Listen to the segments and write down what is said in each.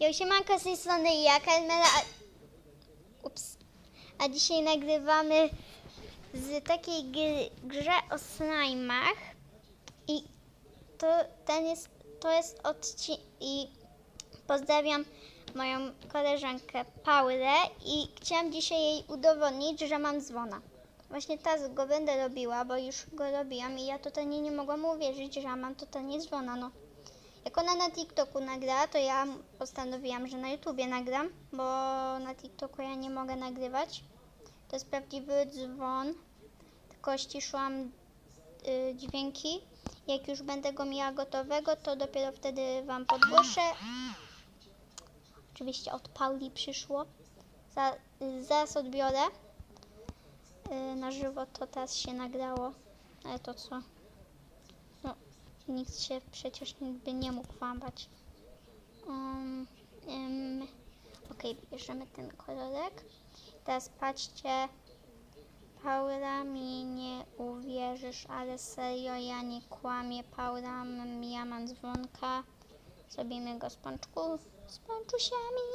Ja siemanko z tej strony ja, Karmela. A... Ups. A dzisiaj nagrywamy z takiej grze o slajmach. I to, ten jest, to jest odcinek. I pozdrawiam moją koleżankę Paulę. I chciałam dzisiaj jej udowodnić, że mam dzwona. Właśnie teraz go będę robiła, bo już go robiłam i ja totalnie nie mogłam uwierzyć, że mam totalnie dzwona. No. Jak ona na TikToku nagra, to ja postanowiłam, że na YouTubie nagram, bo na TikToku ja nie mogę nagrywać. To jest prawdziwy dzwon, tylko ściszyłam y, dźwięki. Jak już będę go miała gotowego, to dopiero wtedy Wam podgłoszę. Oczywiście od Pauli przyszło. Za, zaraz odbiorę. Y, na żywo to teraz się nagrało. Ale to co? Nikt się przecież nigdy nie mógł łamać. Um, um, ok, bierzemy ten kolorek. Teraz patrzcie. Paula mi nie uwierzysz, ale serio, ja nie kłamię. Paula, ja mam dzwonka. Zrobimy go z pączku, z pączusiami.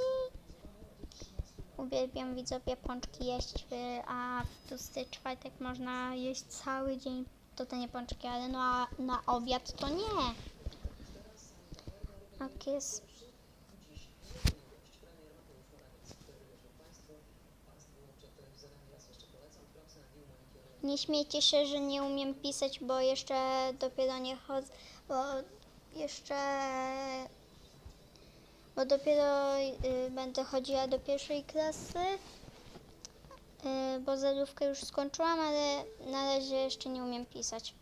Uwielbiam widzowie pączki jeść, y, a w tłusty czwartek można jeść cały dzień. To to nie pączki, ale no, a na obiad to nie. Tak jest. Nie śmiejcie się, że nie umiem pisać, bo jeszcze dopiero nie chodzę, bo jeszcze bo dopiero y, będę chodziła do pierwszej klasy, bo zerówkę już skończyłam, ale na razie jeszcze nie umiem pisać.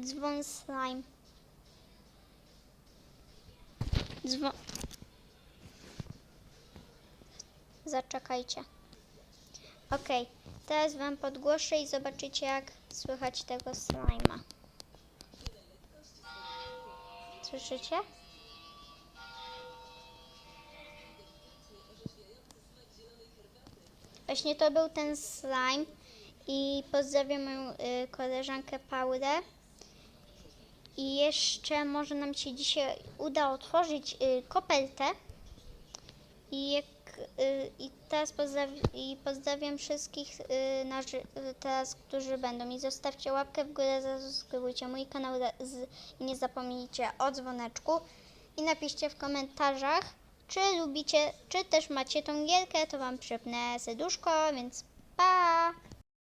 Dzwon slime. Dzwon. Zaczekajcie. Okej, teraz Wam podgłoszę i zobaczycie jak słychać tego slajma. Słyszycie? Właśnie to był ten slime i pozdrawiam moją y, koleżankę Paulę. I jeszcze może nam się dzisiaj uda otworzyć y, kopertę. I, jak, y, i teraz pozdrawi- i pozdrawiam wszystkich y, na, y, teraz, którzy będą. I zostawcie łapkę w górę, zasubskrybujcie mój kanał i nie zapomnijcie o dzwoneczku. I napiszcie w komentarzach, czy lubicie, czy też macie tą gierkę, to Wam przypnę serduszko, więc pa!